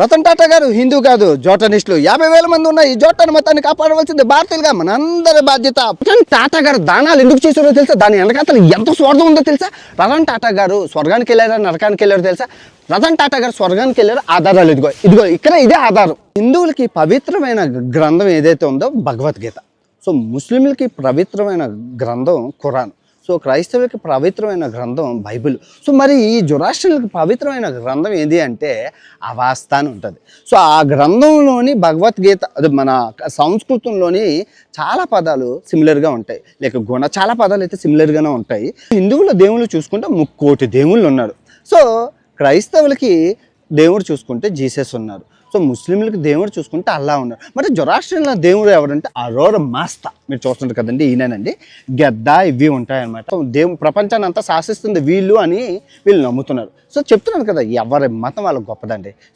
రతన్ టాటా గారు హిందూ కాదు జోటనిస్టులు యాభై వేల మంది ఉన్న ఈ జోటన్ మతాన్ని కాపాడవలసింది భారతీయులుగా మనందరి బాధ్యత. రతన్ టాటా గారు దానాలు ఎందుకు చేశారో తెలుసా? దాని వెనకాతలు ఎంత స్వార్థం ఉందో తెలుసా? రతన్ టాటా గారు స్వర్గానికి వెళ్ళారా నరకానికి వెళ్ళారో తెలుసా? రతన్ టాటా గారు స్వర్గానికి వెళ్ళారు ఆధారాలు ఇదిగో ఇదిగో ఇక్కడ ఇదే ఆధారం. హిందువులకి పవిత్రమైన గ్రంథం ఏదైతే ఉందో భగవద్గీత. సో ముస్లింలకి పవిత్రమైన గ్రంథం ఖురాన్. సో క్రైస్తవులకి పవిత్రమైన గ్రంథం బైబిల్. సో మరి ఈ జురాష్ట్రులకి పవిత్రమైన గ్రంథం ఏది అంటే అవాస్త అని ఉంటుంది. సో ఆ గ్రంథంలోని భగవద్గీత అది మన సంస్కృతంలోని చాలా పదాలు సిమిలర్గా ఉంటాయి. లేక గుణ చాలా పదాలు అయితే సిమిలర్గానే ఉంటాయి. హిందువుల దేవుళ్ళు చూసుకుంటే ముక్కోటి దేవుళ్ళు ఉన్నారు. సో క్రైస్తవులకి దేవుడు చూసుకుంటే జీసస్ ఉన్నారు. సో ముస్లింలకు దేవుడు చూసుకుంటే అల్లా ఉన్నారు. మరి జొరాస్ట్రియన్ల దేవుడు ఎవరంటే అరోర మాస్తా. మీరు చూస్తుంటారు కదండి ఈయనండి గద్ద ఇవి ఉంటాయన్నమాట. సో దేవు ప్రపంచాన్ని అంతా శాసిస్తుంది వీళ్ళు అని వీళ్ళు నమ్ముతున్నారు. సో చెప్తున్నాను కదా ఎవరి మతం వాళ్ళకి గొప్పదండి.